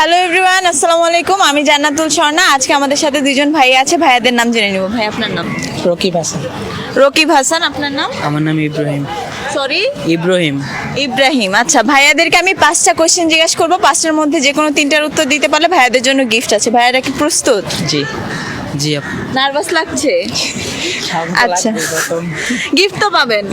Hello everyone আসসালামু আলাইকুম আমি জান্নাতুল স্বর্ণা। আজকে আমাদের সাথে দুজন ভাই আছে। ভাইয়াদের নাম জেনে নিব। ভাই আপনার নাম? রকিব হাসান। রকিব হাসান আপনার নাম? আমার নাম ইব্রাহিম। সরি ইব্রাহিম। ইব্রাহিম। আচ্ছা ভাইয়াদেরকে আমি পাঁচটা কোশ্চেন জিজ্ঞাসা করব। পাঁচটার মধ্যে যে কোনো তিনটার উত্তর দিতে পারলে ভাইয়াদের জন্য গিফট আছে। ভাইয়ারা কি প্রস্তুত? জি। জি নার্ভাস লাগছে? আচ্ছা। গিফট তো পাবেন।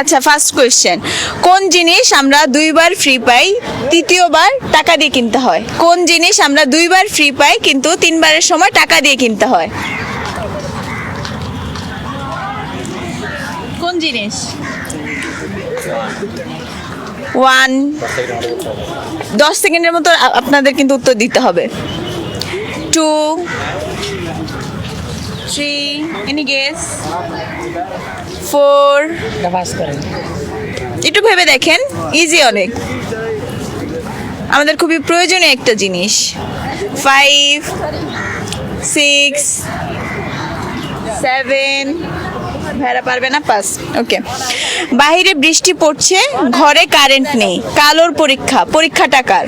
আচ্ছা ফার্স্ট কোয়েশ্চেন কোন জিনিস আমরা দুইবার ফ্রি পাই তৃতীয়বার টাকা দিয়ে কিনতে হয়? কোন জিনিস আমরা দুইবার ফ্রি পাই কিন্তু তিনবারের সময় টাকা দিয়ে কিনতে হয়? কোন জিনিস? ওয়ান দশ সেকেন্ডের মতো আপনাদের কিন্তু উত্তর দিতে হবে। টু গেস ফোর পাস করেন একটু ভেবে দেখেন। ইজি অনেক। আমাদের খুবই প্রয়োজনীয় একটা জিনিস। ফাইভ সিক্স সেভেন ভেড়া পারবে না? পাস ওকে বাইরে বৃষ্টি পড়ছে, ঘরে কারেন্ট নেই। কালোর পরীক্ষা। পরীক্ষা টাকার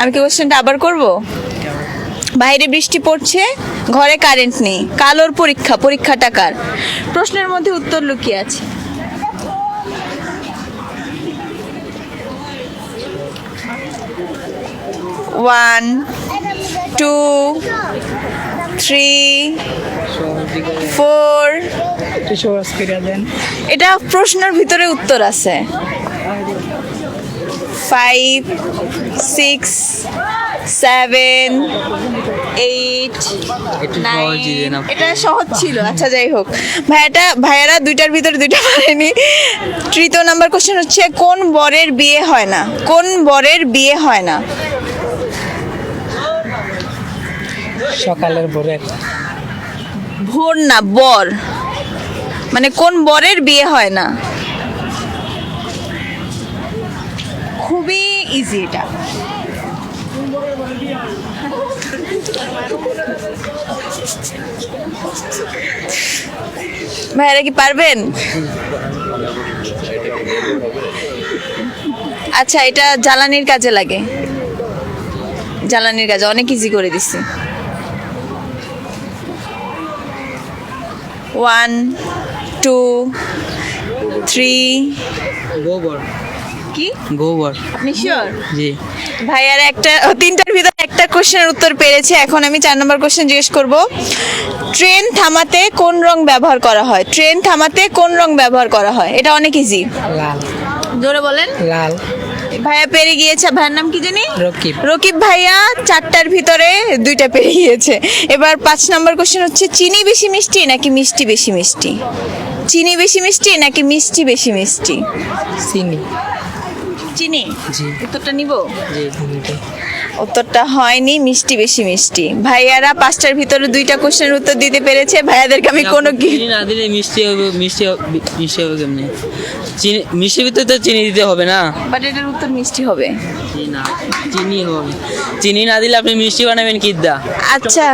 আমি কি কোশ্চেনটা আবার করব? বাইরে বৃষ্টি পড়ছে ঘরে কারেন্ট নেই কালোর পরীক্ষা পরীক্ষা টাকার। প্রশ্নের মধ্যে উত্তর লুকিয়ে আছে। ওয়ান টু থ্রি ফোর এটা প্রশ্নের ভিতরে উত্তর আছে। ফাইভ সিক্স সেভেন এইট একটু সহজ দিয়ে না এটা সহজ ছিল আচ্ছা যাই হোক। ভাইয়াটা ভাইয়ারা দুইটার ভিতরে দুইটা পারেনি। তৃতীয় নাম্বার কোশ্চেন হচ্ছে কোন বরের বিয়ে হয় না? কোন বরের বিয়ে হয় না? সকালের ভোরের ভোর না বর। মানে কোন বরের বিয়ে হয় না খুবই ইজি এটা। ভাইয়ারা কি পারবেন? আচ্ছা এটা জ্বালানির কাজে লাগে। জ্বালানির কাজে, অনেক ইজি করে দিছি। ওয়ান টু থ্রি গোবর কি? গোবর। আপনি শিওর জি। ভাইয়ার একটা ও, তিনটার ভিতরে একটা কোশ্চেনের উত্তর পেরেছে। এখন আমি চার নম্বর কোশ্চেন জিজ্ঞেস করব। ট্রেন থামাতে কোন রং ব্যবহার করা হয়? ট্রেন থামাতে কোন রং ব্যবহার করা হয়? এটা অনেক ইজি লাল। জোরে বলেন। লাল। ভাইয়া পেরে গিয়েছে। ভাইয়ের নাম কি জানি? রকিব। রকিব ভাইয়া চারটার ভিতরে দুইটা পেরে গিয়েছে। এবার পাঁচ নম্বর কোশ্চেন হচ্ছে চিনি বেশি মিষ্টি নাকি মিষ্টি বেশি মিষ্টি? চিনি বেশি মিষ্টি নাকি মিষ্টি বেশি মিষ্টি? চিনি। চিনি? জি। উত্তরটা নিব? জি উত্তরটা হয়নি মিষ্টি বেশি মিষ্টি। ভাইয়ারা পাঁচটার ভিতরে দুইটা কোশ্চেনের উত্তর দিতে পেরেছে ভাইয়াদেরকে আমি কোনো চিনি না দিলে মিষ্টি হবে মিষ্টি হবে মিষ্টি হবে কেমনি? চিনি মিষ্টির ভিতরে তো চিনি দিতে হবে না? বাট এটার উত্তর মিষ্টি হবে। না চিনি হবে চিনি না দিলে আপনি মিষ্টি বানাবেন কিদ্দা? আচ্ছা।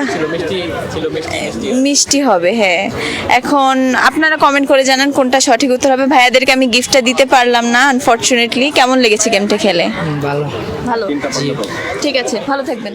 মিষ্টি হবে হ্যাঁ। এখন আপনারা কমেন্ট করে জানান কোনটা সঠিক উত্তর হবে। ভাইয়াদেরকে আমি গিফটটা দিতে পারলাম না আনফর্চুনেটলি কেমন লেগেছে গেমটা খেলে? ভালো। ভালো। ঠিক আছে ভালো থাকবেন।